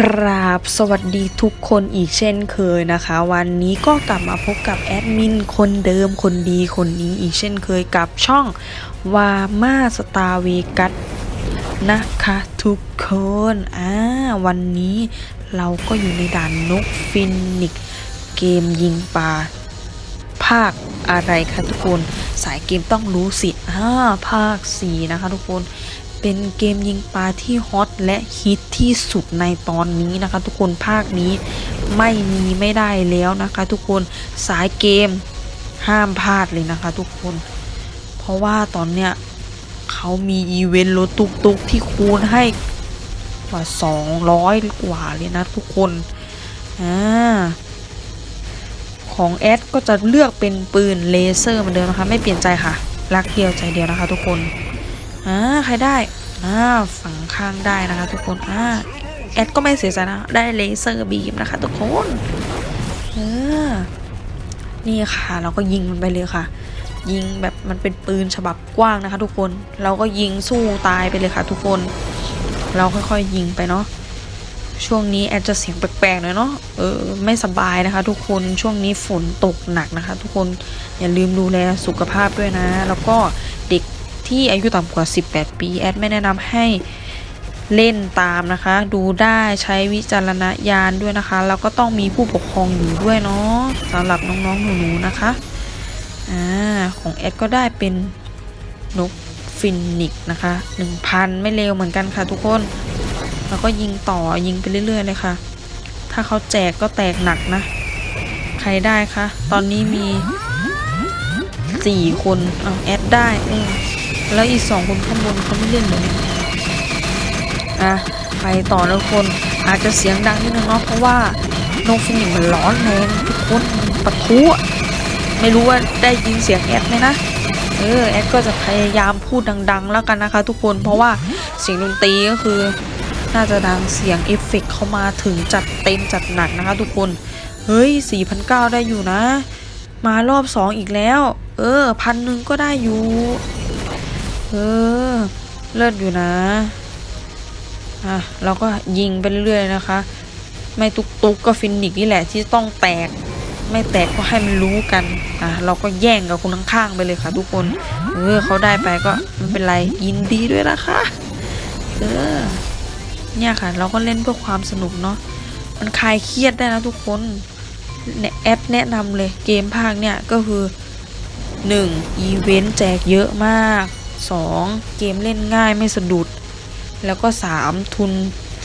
กราบสวัสดีทุกคนอีกเช่นเคยนะคะ วันนี้ก็กลับมาพบกับแอดมินคนเดิมคนดีคนนี้อีกเช่นเคยกับช่องวามาสตาร์เวกัสนะคะทุกคนอ่าวันนี้เราก็อยู่ในด่านนกฟินิกเกมยิงปลาภาคอะไรคะทุกคน สายเกมต้องรู้สิอ่าภาค 4 นะคะทุกคน เป็นเกมยิงปลาที่ฮอตและฮิตที่สุดในตอนนี้นะคะ ทุกคนภาคนี้ไม่มีไม่ได้แล้วนะคะ ทุกคนสายเกมห้ามพลาดเลยนะคะ ทุกคน เพราะว่าตอนเนี้ยเขามีอีเวนต์รถตุกตุกๆที่คูณให้กว่า 200 กว่าเลยนะทุกคนอ่าของแอดก็จะเลือกเป็นปืนเลเซอร์เหมือนเดิมนะคะ ไม่เปลี่ยนใจค่ะ รักเดียวใจเดียวนะคะทุกคน อ่าใครได้อ่าฝั่งข้างได้นะคะ ทุกคนอ่าแอดก็ไม่เสียใจนะได้เลเซอร์บีมนะคะ ทุกคนเออนี่ค่ะ เราก็ยิงมันไปเลยค่ะ ยิงแบบมันเป็นปืนฉบับกว้างนะคะ ทุกคนเราก็ยิงสู้ตายไปเลยค่ะ ทุกคน เราค่อยๆยิงไปเนาะช่วงนี้แอดจะเสียงแปลกๆหน่อยเนาะเออไม่สบายนะคะ ทุกคนช่วงนี้ฝนตกหนักนะคะ ทุกคนอย่าลืมดูแลสุขภาพด้วยนะ แล้วก็ ที่อายุต่ำกว่า 18 ปี แอดไม่แนะนำให้เล่นตามนะคะ ดูได้ใช้วิจารณญาณด้วยนะคะ แล้วก็ต้องมีผู้ปกครองอยู่ด้วยเนาะสำหรับน้องๆหนูๆนะคะอ่าของแอดก็ได้เป็นนกฟินิกนะคะ 1,000 ไม่เร็วเหมือนกันค่ะทุกคน แล้วก็ยิงต่อยิงไปเรื่อยๆเลยค่ะ ถ้าเขาแจกก็แตกหนักนะ ใครได้คะ ตอนนี้มีสี่คนเอาแอดได้เออ แล้วอีกสองคนข้างบนเขาไม่เล่นเลยอะไปต่อนะคนอาจจะเสียงดังนิดนึงเนาะเพราะว่าโนฟินิกมันร้อนแรงทุกคนปะทุอะไม่รู้ว่าได้ยินเสียงแอดไหมนะเออแอดก็จะพยายามพูดดัง ๆ แล้วกันนะคะ ทุกคนเพราะว่าเสียงดนตรีก็คือ น่าจะดังเสียงเอฟเฟกต์เข้ามาถึงจัดเต็มจัดหนักนะคะ ทุกคนเฮ้ย4,900 ได้อยู่นะ มารอบ 2 อีกแล้ว เออพันหนึ่งก็ได้อยู่ เออ เลิศอยู่นะ อะ เราก็ยิงไปเรื่อยๆนะคะ ไม่ตุกตุกก็ฟินิกนี่แหละที่ต้องแตก ไม่แตกก็ให้มันรู้กัน อะ เราก็แย่งกับคนข้างๆไปเลยค่ะทุกคน เออเขาได้ไปก็ไม่เป็นไรยินดีด้วยนะคะ เออ เนี่ยค่ะ เราก็เล่นเพื่อความสนุกเนาะ มันคลายเครียดได้นะทุกคนแอดแนะนำเลยเกมภาคเนี่ยก็คือ 1. อีเวนต์แจกเยอะมาก 2. เกมเล่นง่ายไม่สะดุด แล้วก็ 3. ทุน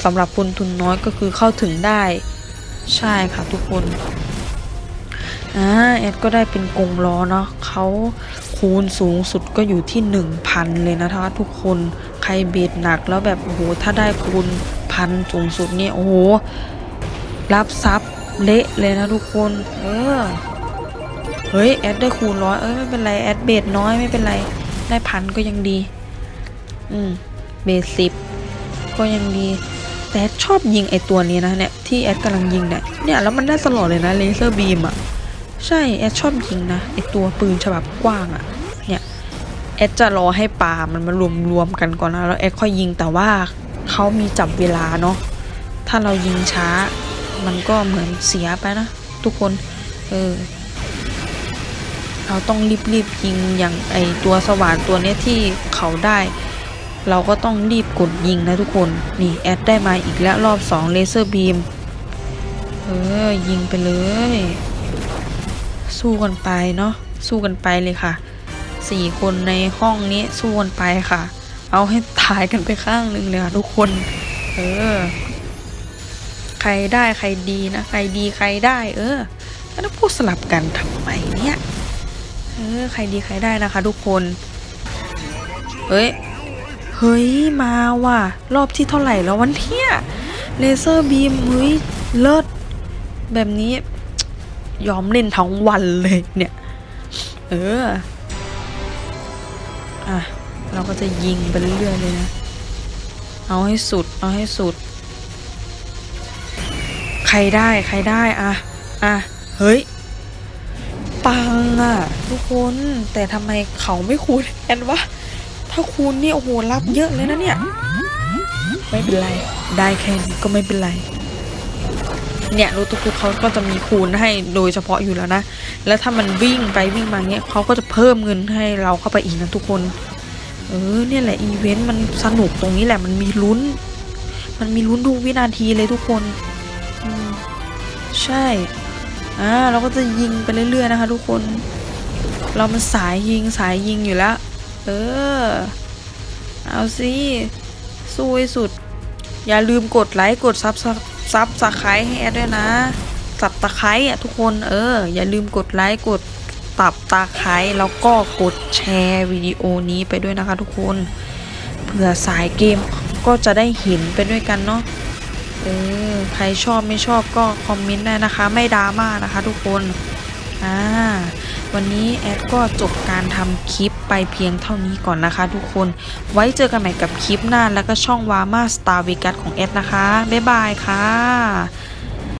สำหรับคนทุนน้อยก็คือเข้าถึงได้ ใช่ค่ะทุกคนอ่าแอดก็ได้เป็นกงล้อเนาะเขาคูณสูงสุดก็อยู่ที่ 1,000 เลยนะคะทุกคนใครเบสหนักแล้วแบบโอ้โหถ้าได้คูณพันสูงสุดเนี่ยโอ้โหรับซับเละเลยนะทุกคน เออเฮ้ยแอดได้คูณร้อยเอ้ยไม่เป็นไรแอดเบสน้อยไม่เป็นไร ได้พันก็ยังดี อืมเบสสิบก็ยังดี แต่ชอบยิงไอตัวนี้นะเนี่ยที่แอดกำลังยิงเนี่ยเนี่ยแล้วมันได้ตลอดเลยนะเลเซอร์บีมอะใช่แอดชอบยิงนะไอตัวปืนฉบับกว้างอะเนี่ยแอดจะรอให้ปลามันมารวมรวมกันก่อนนะแล้วแอดค่อยยิงแต่ว่าเขามีจับเวลาเนาะถ้าเรายิงช้า มันก็เหมือนเสียไปนะทุกคนเออ เราต้องรีบๆยิงอย่างไอตัวสว่านตัวเนี้ยที่เขาได้ เราก็ต้องรีบกดยิงนะทุกคนนี่แอดได้มาอีกแล้วรอบ2เลเซอร์บีมเออยิงไปเลย สู้กันไปเนาะสู้กันไปเลยค่ะสี่คนในห้องนี้สู้กันไปค่ะ เอาให้ตายกันไปข้างหนึ่งเลยค่ะทุกคน เออ ใครได้ใครดีนะ ใครดีใครได้ เออแล้วพูดสลับกันทำไมเนี่ย เออใครดีใครได้นะคะ ทุกคน เฮ้ย เฮ้ย มาว่ะ รอบที่เท่าไหร่แล้ววันเนี้ยเลเซอร์บีมเฮ้ย เลิศ แบบนี้ ยอมเล่นทั้งวันเลยเนี่ย เออ อะ เราก็จะยิงไปเรื่อยๆเลยนะ เอาให้สุด เอาให้สุด ใครได้ใครได้ อะ อะ เฮ้ย ปังอะทุกคนแต่ทำไมเขาไม่คูณแอนวะถ้าคูณนี่โอ้โหรับเยอะเลยนะเนี่ยไม่เป็นไรได้แค่นี้ก็ไม่เป็นไร เนี่ยรถตุ๊กๆเขาก็จะมีคูณให้โดยเฉพาะอยู่แล้วนะ แล้วถ้ามันวิ่งไปวิ่งมาเงี้ยเขาก็จะเพิ่มเงินให้เราเข้าไปอีกนะทุกคน เออเนี่ยแหละอีเวนต์มันสนุกตรงนี้แหละมันมีลุ้น มันมีลุ้นทุกวินาทีเลยทุกคนอืมใช่ อ่าเราก็จะยิงไปเรื่อยๆนะคะ ทุกคน เรามันสายยิงสายยิงอยู่แล้วเออ เอาสิสู้ให้สุด อย่าลืมกดไลค์กดซับซับสไครต์ให้แอดด้วยนะสับตะไคร้อะทุกคนเออ อย่าลืมกดไลค์กดตับตาไคร้แล้วก็กดแชร์วิดีโอนี้ไปด้วยนะคะทุกคนเผื่อสายเกมก็จะได้เห็นไปด้วยกันเนาะ เออใครชอบไม่ชอบก็คอมเมนต์ได้นะคะ ไม่ดราม่านะคะทุกคนอ่าวันนี้แอดก็จบการทำคลิปไปเพียงเท่านี้ก่อนนะคะทุกคน ไว้เจอกันใหม่กับคลิปหน้าแล้วก็ช่องวามาสตาร์วิกัสของแอดนะคะ บ๊ายบายค่ะ